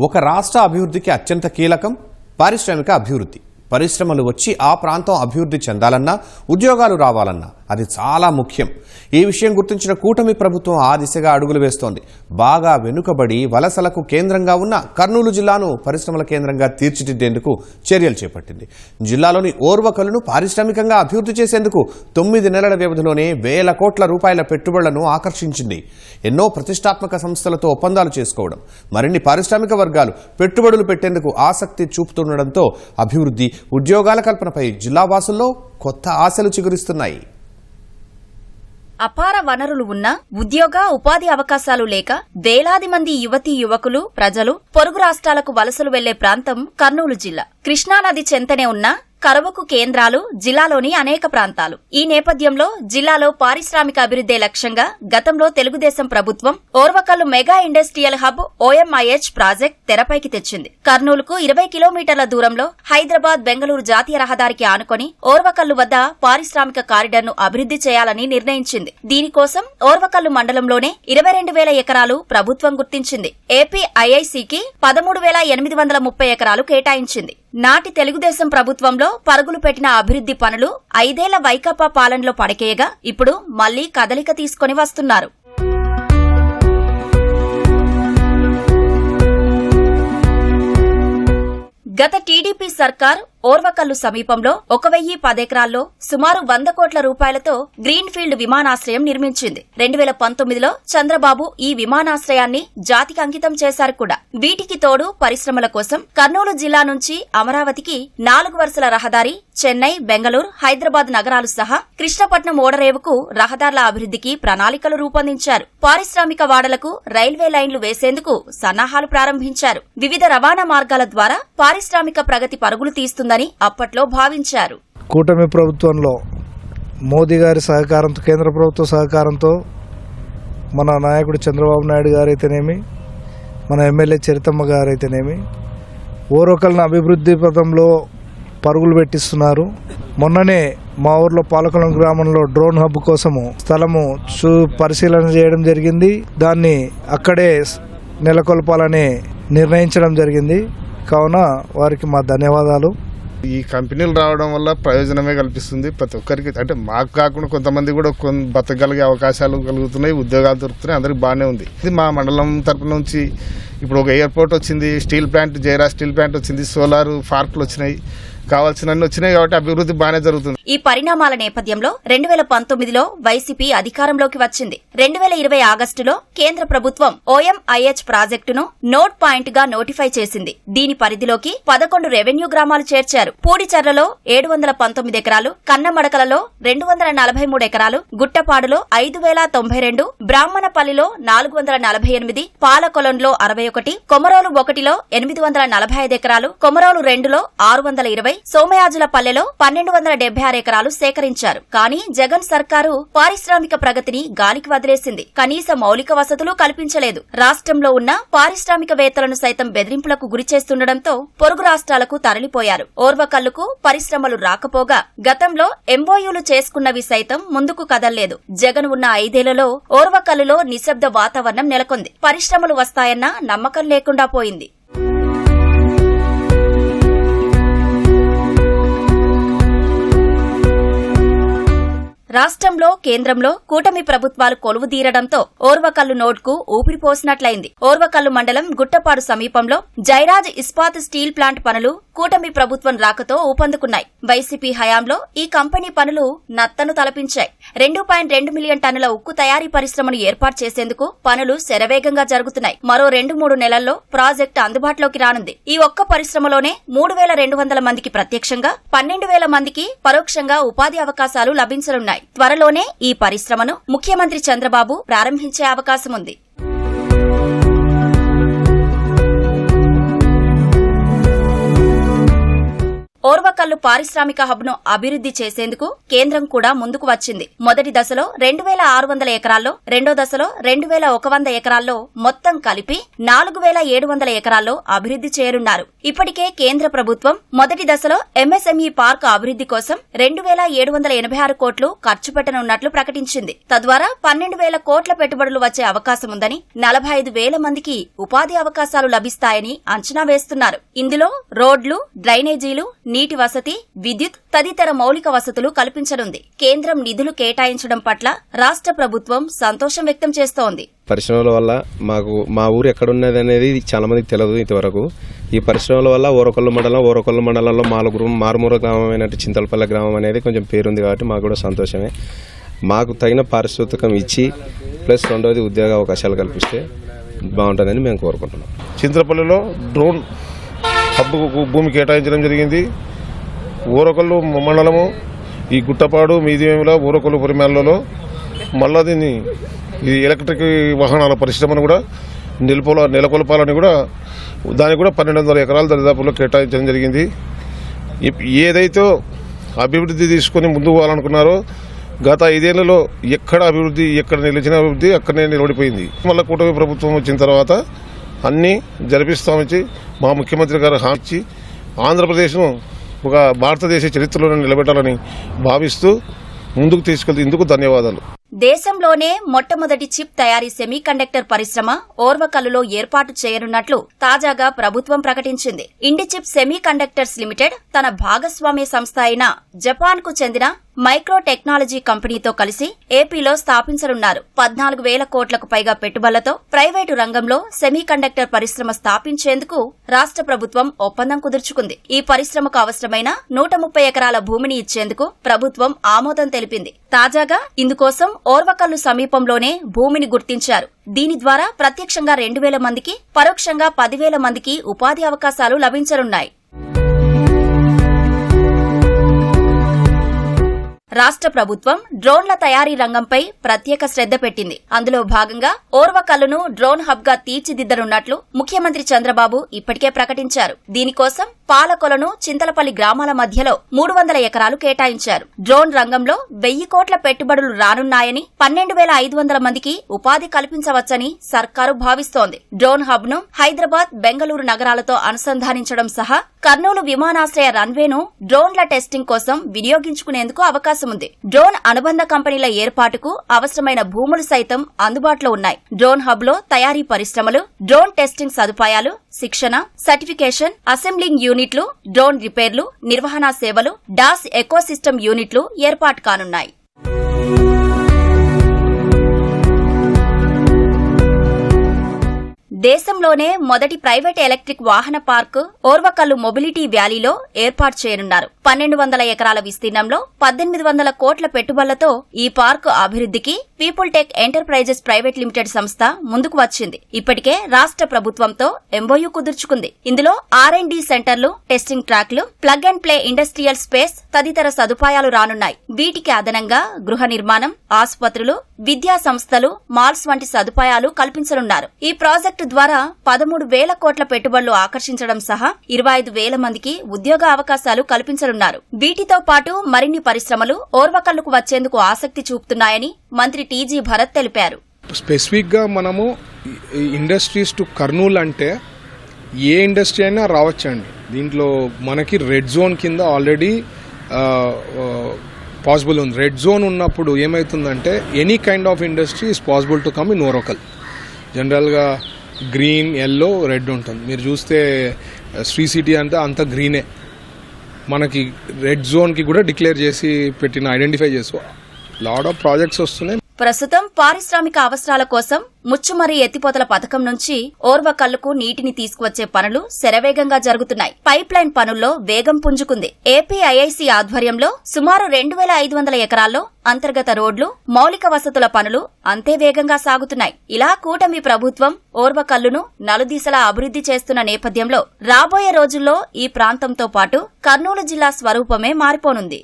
ఒక రాష్ట్ర అభివృద్ధికి అత్యంత కీలకం పారిశ్రామిక అభివృద్ధి. పరిశ్రమలు వచ్చి ఆ ప్రాంతం అభివృద్ధి చెందాలన్నా ఉద్యోగాలు రావాలన్నా అది చాలా ముఖ్యం. ఈ విషయం గుర్తించిన కూటమి ప్రభుత్వం ఆ దిశగా అడుగులు వేస్తోంది. బాగా వెనుకబడి వలసలకు కేంద్రంగా ఉన్న కర్నూలు జిల్లాను పరిశ్రమల కేంద్రంగా తీర్చిదిద్దేందుకు చర్యలు చేపట్టింది. జిల్లాలోని ఓర్వకలను పారిశ్రామికంగా అభివృద్ధి చేసేందుకు తొమ్మిది నెలల వ్యవధిలోనే వేల కోట్ల రూపాయల పెట్టుబడులను ఆకర్షించింది. ఎన్నో ప్రతిష్టాత్మక సంస్థలతో ఒప్పందాలు చేసుకోవడం మరిన్ని పారిశ్రామిక వర్గాలు పెట్టుబడులు పెట్టేందుకు ఆసక్తి చూపుతుండడంతో అభివృద్ధి ఉద్యోగాల కల్పనపై జిల్లా వాసుల్లో కొత్త ఆశలు చిగురిస్తున్నాయి. అపార వనరులు ఉన్నా ఉద్యోగ ఉపాధి అవకాశాలు లేక వేలాది మంది యువతీ యువకులు ప్రజలు పొరుగు రాష్ట్రాలకు వలసలు వెళ్ళే ప్రాంతం కర్నూలు జిల్లా. కృష్ణానది చెంతనే ఉన్న కరువుకు కేంద్రాలు జిల్లాలోని అనేక ప్రాంతాలు. ఈ నేపథ్యంలో జిల్లాలో పారిశ్రామిక అభివృద్ధే లక్ష్యంగా గతంలో తెలుగుదేశం ప్రభుత్వం Orvakal mega industrial hub OMIH project తెరపైకి తెచ్చింది. కర్నూలుకు ఇరవై కిలోమీటర్ల దూరంలో హైదరాబాద్ బెంగళూరు జాతీయ రహదారికి ఆనుకొని ఓర్వకల్లు వద్ద పారిశ్రామిక కారిడార్ను అభివృద్ధి చేయాలని నిర్ణయించింది. దీనికోసం ఓర్వకల్లు మండలంలోనే ఇరవై రెండు వేల ఎకరాలు ప్రభుత్వం గుర్తించింది. ఏపీ ఐఐసికి పదమూడు వేల ఎనిమిది వందల ముప్పై ఎకరాలు కేటాయించింది. నాటి తెలుగుదేశం ప్రభుత్వంలో పరుగులు పెట్టిన అభివృద్ధి పనులు ఐదేళ్ళ వైకాపా పాలనలో పడకేయగా ఇప్పుడు మళ్ళీ కదలిక తీసుకొని వస్తున్నారు. గత టీడీపీ సర్కార్ ఓర్వకల్లు సమీపంలో ఒక వెయ్యి పదెకరాల్లో సుమారు వంద కోట్ల రూపాయలతో గ్రీన్ఫీల్డ్ విమానాశ్రయం నిర్మించింది. రెండు వేల పంతొమ్మిదిలో చంద్రబాబు ఈ విమానాశ్రయాన్ని జాతికి అంకితం చేశారు కూడా. వీటికి తోడు పరిశ్రమల కోసం కర్నూలు జిల్లా నుంచి అమరావతికి నాలుగు వరుసల రహదారి చెన్నై బెంగళూరు హైదరాబాద్ నగరాలు సహా కృష్ణపట్నం ఓడరేవుకు రహదారుల అభివృద్ధికి ప్రణాళికలు రూపొందించారు. పారిశ్రామిక వాడలకు రైల్వే లైన్లు వేసేందుకు సన్నాహాలు ప్రారంభించారు. వివిధ రవాణా మార్గాల ద్వారా పారిశ్రామిక ప్రగతి పరుగులు తీస్తుందని అప్పట్లో భావించారు. కూటమి ప్రభుత్వంలో మోదీ గారి సహకారంతో కేంద్ర ప్రభుత్వ సహకారంతో మన నాయకుడు చంద్రబాబు నాయుడు గారైతేనేమి మన ఎమ్మెల్యే చరితమ్మ గారైతేనేమి ఓరొకరిని అభివృద్ధి పథంలో పరుగులు పెట్టిస్తున్నారు. మొన్ననే మా ఊర్లో పాలకులం గ్రామంలో డ్రోన్ హబ్ కోసము స్థలము చూ పరిశీలన చేయడం జరిగింది. దాన్ని అక్కడే నెలకొల్పాలని నిర్ణయించడం జరిగింది. కావున వారికి మా ధన్యవాదాలు. ఈ కంపెనీలు రావడం వల్ల ప్రయోజనమే కల్పిస్తుంది ప్రతి ఒక్కరికి. అంటే మాకు కాకుండా కొంతమంది కూడా కొన్ బతకగలిగే అవకాశాలు కలుగుతున్నాయి ఉద్యోగాలు దొరుకుతున్నాయి అందరికి బాగానే ఉంది. ఇది మా మండలం తరపు నుంచి ఇప్పుడు ఒక ఎయిర్పోర్ట్ వచ్చింది steel plant Jaira steel plant వచ్చింది సోలార్ పార్కులు వచ్చినాయి. కావాల్సినన్ని వచ్చినాయి కాబట్టి అభివృద్ధి బాగానే జరుగుతుంది. ఈ పరిణామాల నేపథ్యంలో రెండు వేల పంతొమ్మిదిలో వైసీపీ అధికారంలోకి వచ్చింది. రెండు వేల ఇరవై ఆగస్టులో కేంద్ర ప్రభుత్వం ఓఎంఐహెచ్ ప్రాజెక్టును నోట్ పాయింట్గా నోటిఫై చేసింది. దీని పరిధిలోకి పదకొండు రెవెన్యూ గ్రామాలు చేర్చారు. పూడిచర్లలో ఏడు వందల పంతొమ్మిది ఎకరాలు కన్నమడకలలో రెండు వందల నలభై మూడు ఎకరాలు గుట్టపాడులో ఐదు వేల తొంభై రెండు బ్రాహ్మణపల్లిలో నాలుగు వందల నలభై ఎనిమిది పాలకొలంలో అరవై ఒకటి కొమరోలు ఒకటిలో ఎనిమిది వందల నలభై ఐదు ఎకరాలు కొమరోలు రెండులో ఆరు వందల ఇరవై సోమయాజుల పల్లెలో పన్నెండు వందల డెబ్బై ఆరు ఎకరాలు సేకరించారు. కానీ జగన్ సర్కారు పారిశ్రామిక ప్రగతిని గాలికి వదిలేసింది. కనీస మౌలిక వసతులు కల్పించలేదు. రాష్ట్రంలో ఉన్న పారిశ్రామికవేత్తలను సైతం బెదిరింపులకు గురిచేస్తుండటంతో పొరుగు రాష్ట్రాలకు తరలిపోయారు. ఓర్వకల్లుకు పరిశ్రమలు రాకపోగా గతంలో ఎంఓయూలు చేసుకున్నవి సైతం ముందుకు కదల్లేదు. జగన్ ఉన్న ఐదేళ్ళలో ఓర్వకల్లులో నిశ్శబ్ద వాతావరణం నెలకొంది. పరిశ్రమలు వస్తాయన్న నమ్మకం లేకుండా పోయింది. రాష్ట్రంలో కేంద్రంలో కూటమి ప్రభుత్వాలు కొలువుదీరడంతో ఓర్వకల్లు నోడ్కు ఊపిరిపోసినట్లయింది. ఓర్వకల్లు మండలం గుట్టపాడు సమీపంలో జైరాజ్ ఇస్పాత్ స్టీల్ ప్లాంట్ పనులు కూటమి ప్రభుత్వం రాకతో ఊపందుకున్నాయి. వైసీపీ హయాంలో ఈ కంపెనీ పనులు నత్తను తలపించాయి. రెండు పాయింట్ రెండు మిలియన్ టన్నుల ఉక్కు తయారీ పరిశ్రమను ఏర్పాటు చేసేందుకు పనులు శరవేగంగా జరుగుతున్నాయి. మరో రెండు మూడు నెలల్లో ప్రాజెక్టు అందుబాటులోకి రానుంది. ఈ ఒక్క పరిశ్రమలోనే మూడు వేల రెండు వందల మందికి ప్రత్యక్షంగా పన్నెండు వేల మందికి పరోక్షంగా ఉపాధి అవకాశాలు లభించనున్నాయి. త్వరలోనే ఈ పరిశ్రమను ముఖ్యమంత్రి చంద్రబాబు ప్రారంభించే అవకాశం ఉంది ఓర్వకల్లు పారిశ్రామిక హబ్ను అభివృద్ధి చేసేందుకు కేంద్రం కూడా ముందుకు వచ్చింది. మొదటి దశలో రెండు వేల ఆరు వందల ఎకరాల్లో రెండో దశలో రెండు వేల ఒక వంద ఎకరాల్లో మొత్తం కలిపి నాలుగు వేల ఏడు వందల ఎకరాల్లో అభివృద్ధి చేరున్నారు. ఇప్పటికే కేంద్ర ప్రభుత్వం మొదటి దశలో ఎంఎస్ఎంఈ పార్క్ అభివృద్ధి కోసం రెండు వేల ఏడు వందల ఎనభై ఆరు కోట్లు ఖర్చు పెట్టనున్నట్లు ప్రకటించింది. తద్వారా పన్నెండు వేల కోట్ల పెట్టుబడులు వచ్చే అవకాశం ఉందని నలభై ఐదు వేల మందికి ఉపాధి అవకాశాలు లభిస్తాయని అంచనా వేస్తున్నారు. ఇందులో రోడ్లు డ్రైనేజీలు నీటి వసతి విద్యుత్ తదితర మౌలిక వసతులు కల్పించనుంది. కేంద్రం నిధులు కేటాయించడం పట్ల రాష్ట్ర ప్రభుత్వం సంతోషం వ్యక్తం చేస్తోంది. పరిశ్రమల వల్ల మాకు మా ఊరు ఎక్కడ ఉన్నది అనేది చాలా మందికి తెలియదు ఇంతవరకు. ఈ పరిశ్రమల వల్ల ఓరకొల్లు మండలం ఓరకొల్లు మండలంలో మాలుగురు మారుమూల గ్రామం అయినట్టు చింతలపల్లి గ్రామం అనేది కొంచెం పేరుంది కాబట్టి మాకు కూడా సంతోషమే. మాకు తగిన పారిశ్రామికం ఇచ్చి ప్లస్ రెండవది ఉద్యోగ అవకాశాలు కల్పిస్తే బాగుంటుందని మేము కోరుకుంటున్నాం. చింతలపల్లిలో డ్రోన్ హబ్బుకు భూమి కేటాయించడం జరిగింది. ఊరకొల్లు మండలము ఈ గుట్టపాడు మీదివేముల ఊరకొల్లు పొరిమేళ్ళలో మళ్ళా దీన్ని ఈ ఎలక్ట్రిక్ వాహనాల పరిశ్రమను కూడా నిలుపుల నెలకొల్పాలని కూడా దానికి కూడా పన్నెండు వందల ఎకరాల దరిదాపులో కేటాయించడం జరిగింది. ఏదైతే అభివృద్ధి తీసుకొని ముందుకు పోవాలనుకున్నారో గత ఐదేళ్ళలో ఎక్కడ అభివృద్ధి ఎక్కడ నిలిచిన అభివృద్ధి అక్కడనే నిలబడిపోయింది. మళ్ళీ కూటమి ప్రభుత్వం వచ్చిన తర్వాత అన్నీ జరిపిస్తామని మా ముఖ్యమంత్రి గారు హామీ ఇచ్చి ఆంధ్రప్రదేశ్ను ఒక భారతదేశ చరిత్రలోనే నిలబెట్టాలని భావిస్తూ ముందుకు తీసుకెళ్తే ఇందుకు ధన్యవాదాలు. దేశంలోనే మొట్టమొదటి చిప్ తయారీ సెమీకండక్టర్ పరిశ్రమ ఓర్వకల్లులో ఏర్పాటు చేయనున్నట్లు తాజాగా ప్రభుత్వం ప్రకటించింది. ఇండిచిప్ సెమీకండక్టర్స్ లిమిటెడ్ తన భాగస్వామ్య సంస్థ అయిన జపాన్కు చెందిన మైక్రో టెక్నాలజీ కంపెనీతో కలిసి ఏపీలో స్థాపించనున్నారు. పద్నాలుగు వేల కోట్లకు పైగా పెట్టుబడులతో ప్రైవేటు రంగంలో సెమీకండక్టర్ పరిశ్రమ స్థాపించేందుకు రాష్ట్ర ప్రభుత్వం ఒప్పందం కుదుర్చుకుంది. ఈ పరిశ్రమకు అవసరమైన నూట ముప్పై ఎకరాల భూమిని ఇచ్చేందుకు ప్రభుత్వం ఆమోదం తెలిపింది. తాజాగా ఇందుకోసం ఓర్వకల్లు సమీపంలోనే భూమిని గుర్తించారు. దీని ద్వారా ప్రత్యక్షంగా రెండు వేల మందికి పరోక్షంగా పదివేల మందికి ఉపాధి అవకాశాలు లభించనున్నాయి. రాష్ట్ర ప్రభుత్వం డ్రోన్ల తయారీ రంగంపై ప్రత్యేక శ్రద్ధ పెట్టింది. అందులో భాగంగా ఓర్వకల్లును డ్రోన్ హబ్గా తీర్చిదిద్దనున్నట్లు ముఖ్యమంత్రి చంద్రబాబు ఇప్పటికే ప్రకటించారు. దీనికోసం పాలకొలను చింతలపల్లి గ్రామాల మధ్యలో మూడు వందల ఎకరాలు కేటాయించారు. డ్రోన్ రంగంలో వెయ్యి కోట్ల పెట్టుబడులు రానున్నాయని పన్నెండు వేల ఐదు వందల మందికి ఉపాధి కల్పించవచ్చని సర్కారు భావిస్తోంది. డ్రోన్ హబ్ను హైదరాబాద్ బెంగళూరు నగరాలతో అనుసంధానించడం సహా కర్నూలు విమానాశ్రయ రన్వేను డ్రోన్ల టెస్టింగ్ కోసం వినియోగించుకునేందుకు అవకాశం ఉంది డ్రోన్ అనుబంధ కంపెనీల ఏర్పాటుకు అవసరమైన భూములు సైతం అందుబాటులో ఉన్నాయి. డ్రోన్ హబ్లో తయారీ పరిశ్రమలు డ్రోన్ టెస్టింగ్ సదుపాయాలు శిక్షణ సర్టిఫికేషన్ అసెంబ్లింగ్ యూనిట్లు డ్రోన్ రిపేర్లు నిర్వహణ సేవలు డాస్ ఎకోసిస్టమ్ యూనిట్లు ఏర్పాటు కానున్నాయి. దేశంలోనే మొదటి ప్రైవేట్ ఎలక్ట్రిక్ వాహన పార్క్ ఓర్వకల్లు మొబిలిటీ వ్యాలీలో ఏర్పాటు చేయనున్నారు. పన్నెండు వందల ఎకరాల విస్తీర్ణంలో పద్దెనిమిది వందల కోట్ల పెట్టుబడులతో ఈ పార్కు అభివృద్ధికి People Tech Enterprises Private Limited సంస్థ ముందుకు వచ్చింది. ఇప్పటికే రాష్ట్ర ప్రభుత్వంతో ఎంబోయూ కుదుర్చుకుంది. ఇందులో ఆర్ అండ్ డి సెంటర్లు టెస్టింగ్ ట్రాక్లు plug and play industrial space తదితర సదుపాయాలు రానున్నాయి. వీటికి అదనంగా గృహ నిర్మాణం ఆసుపత్రులు విద్యా సంస్థలు మాల్స్ వంటి సదుపాయాలు కల్పించనున్నారు. ఈ ప్రాజెక్టు ద్వారా పదమూడు వేల కోట్ల పెట్టుబడులు ఆకర్షించడం సహా ఇరవై ఐదు వేల మందికి ఉద్యోగ అవకాశాలు కల్పించనున్నారు. వీటితో పాటు మరిన్ని పరిశ్రమలు ఓర్వకల్లుకు వచ్చేందుకు ఆసక్తి చూపుతున్నాయని మంత్రి టీజీ భరత్ తెలిపారు. స్పెసిఫిక్గా మనము ఇండస్ట్రీస్ టు కర్నూలు అంటే ఏ ఇండస్ట్రీ అయినా రావచ్చండి. దీంట్లో మనకి రెడ్ జోన్ కింద ఆల్రెడీ పాసిబుల్ ఉంది. రెడ్ జోన్ ఉన్నప్పుడు ఏమవుతుందంటే any kind of industry is possible to come in Orvakal జనరల్గా గ్రీన్ ఎల్లో రెడ్ ఉంటుంది. మీరు చూస్తే uh, శ్రీ సిటీ అంతా అంత గ్రీనే మనకి రెడ్ జోన్కి కూడా డిక్లేర్ చేసి పెట్టిన ఐడెంటిఫై చేసుకో. లాడ్ ఆఫ్ ప్రాజెక్ట్స్ వస్తున్నాయి. ప్రస్తుతం పారిశ్రామిక అవసరాల కోసం ముచ్చుమరి ఎత్తిపోతల పథకం నుంచి ఓర్వకల్లుకు నీటిని తీసుకువచ్చే పనులు శరవేగంగా జరుగుతున్నాయి. పైప్ లైన్ పనుల్లో వేగం పుంజుకుంది. ఏపీఐఐసి ఆధ్వర్యంలో సుమారు రెండు వేల ఐదు వందల ఎకరాల్లో అంతర్గత రోడ్లు మౌలిక వసతుల పనులు అంతే వేగంగా సాగుతున్నాయి. ఇలా కూటమి ప్రభుత్వం ఓర్వకల్లును నలుదిశలా అభివృద్ధి చేస్తున్న నేపథ్యంలో రాబోయే రోజుల్లో ఈ ప్రాంతంతో పాటు కర్నూలు జిల్లా స్వరూపమే మారిపోనుంది.